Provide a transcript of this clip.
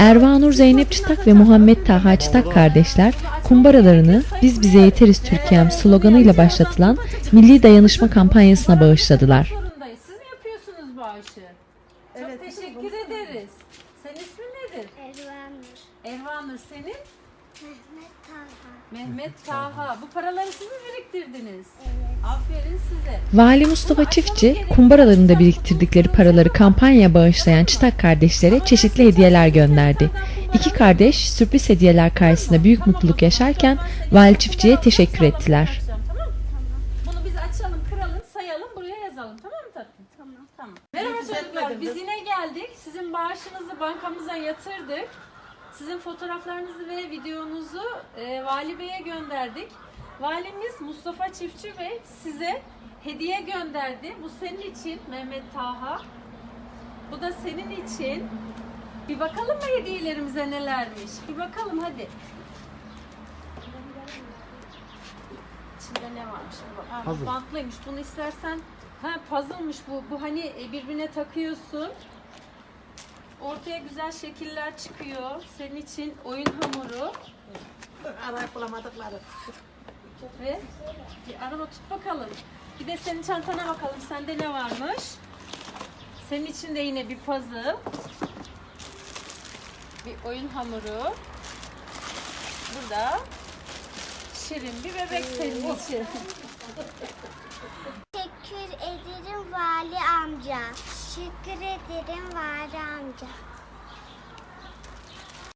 Ervanur Zeynep Çıtak ve Muhammed Taha Çıtak kardeşler kumbaralarını Biz Bize Yeteriz Türkiye'm sloganıyla başlatılan Milli Dayanışma kampanyasına bağışladılar. Siz mi yapıyorsunuz bağışı? Çok teşekkür ederiz. Senin ismin nedir? Ervanur. Ervanur senin? Mehmet Talha. Mehmet Taha. Bu paraları siz mi biriktirdiniz? Size. Vali Mustafa Çiftçi, kumbaralarında biriktirdikleri paraları kampanyaya bağışlayan Çıtak kardeşlere çeşitli hediyeler gönderdi. İki kardeş sürpriz hediyeler karşısında büyük mutluluk yaşarken Vali Çiftçi'ye teşekkür ettiler. Bunu biz açalım, kıralım, sayalım, buraya yazalım. Tamam mı tatlım? Tamam. Tamam. Merhaba çocuklar. Biz yine geldik. Sizin bağışınızı bankamıza yatırdık. Sizin fotoğraflarınızı ve videonuzu e, Vali Bey'e gönderdik. Valimiz Mustafa Çiftçi Bey size hediye gönderdi. Bu senin için Mehmet Taha. Bu da senin için. Bir bakalım mı hediyelerimize nelermiş? Bir bakalım hadi. İçinde ne varmış? Aa, bantlıymış. Bunu istersen ha puzzle'mış bu. Bu hani e, birbirine takıyorsun. Ortaya güzel şekiller çıkıyor. Senin için oyun hamuru Aray bulamadıkları. Ve bir araba tut bakalım. Bir de senin çantana bakalım. Sende ne varmış? Senin için de yine bir puzzle. Bir oyun hamuru. Burada şirin bir bebek senin için. Teşekkür ederim Vali amca. Teşekkür ederim Vali amca.